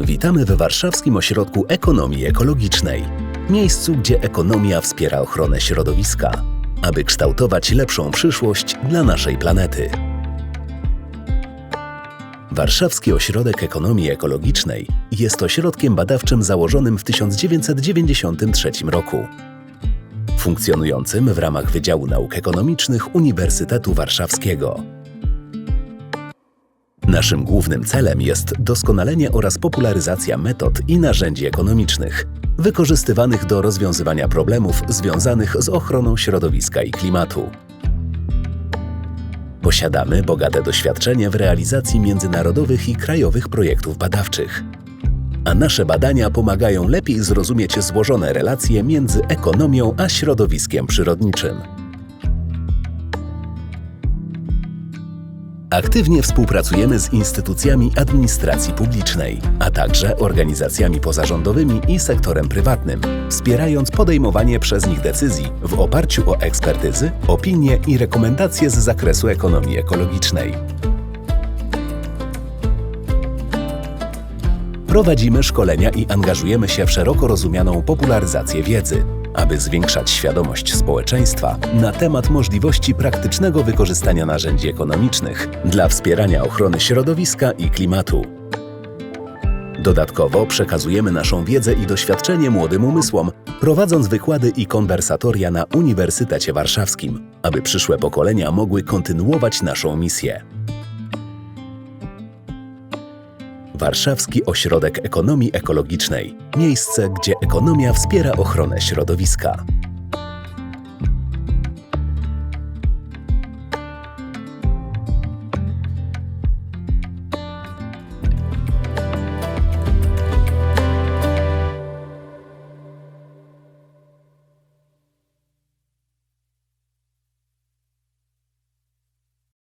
Witamy w Warszawskim Ośrodku Ekonomii Ekologicznej. Miejscu, gdzie ekonomia wspiera ochronę środowiska, aby kształtować lepszą przyszłość dla naszej planety. Warszawski Ośrodek Ekonomii Ekologicznej jest ośrodkiem badawczym założonym w 1993 roku. Funkcjonującym w ramach Wydziału Nauk Ekonomicznych Uniwersytetu Warszawskiego. Naszym głównym celem jest doskonalenie oraz popularyzacja metod i narzędzi ekonomicznych wykorzystywanych do rozwiązywania problemów związanych z ochroną środowiska i klimatu. Posiadamy bogate doświadczenie w realizacji międzynarodowych i krajowych projektów badawczych. A nasze badania pomagają lepiej zrozumieć złożone relacje między ekonomią a środowiskiem przyrodniczym. Aktywnie współpracujemy z instytucjami administracji publicznej, a także organizacjami pozarządowymi i sektorem prywatnym, wspierając podejmowanie przez nich decyzji w oparciu o ekspertyzy, opinie i rekomendacje z zakresu ekonomii ekologicznej. Prowadzimy szkolenia i angażujemy się w szeroko rozumianą popularyzację wiedzy, aby zwiększać świadomość społeczeństwa na temat możliwości praktycznego wykorzystania narzędzi ekonomicznych dla wspierania ochrony środowiska i klimatu. Dodatkowo przekazujemy naszą wiedzę i doświadczenie młodym umysłom, prowadząc wykłady i konwersatoria na Uniwersytecie Warszawskim, aby przyszłe pokolenia mogły kontynuować naszą misję. Warszawski Ośrodek Ekonomii Ekologicznej. Miejsce, gdzie ekonomia wspiera ochronę środowiska.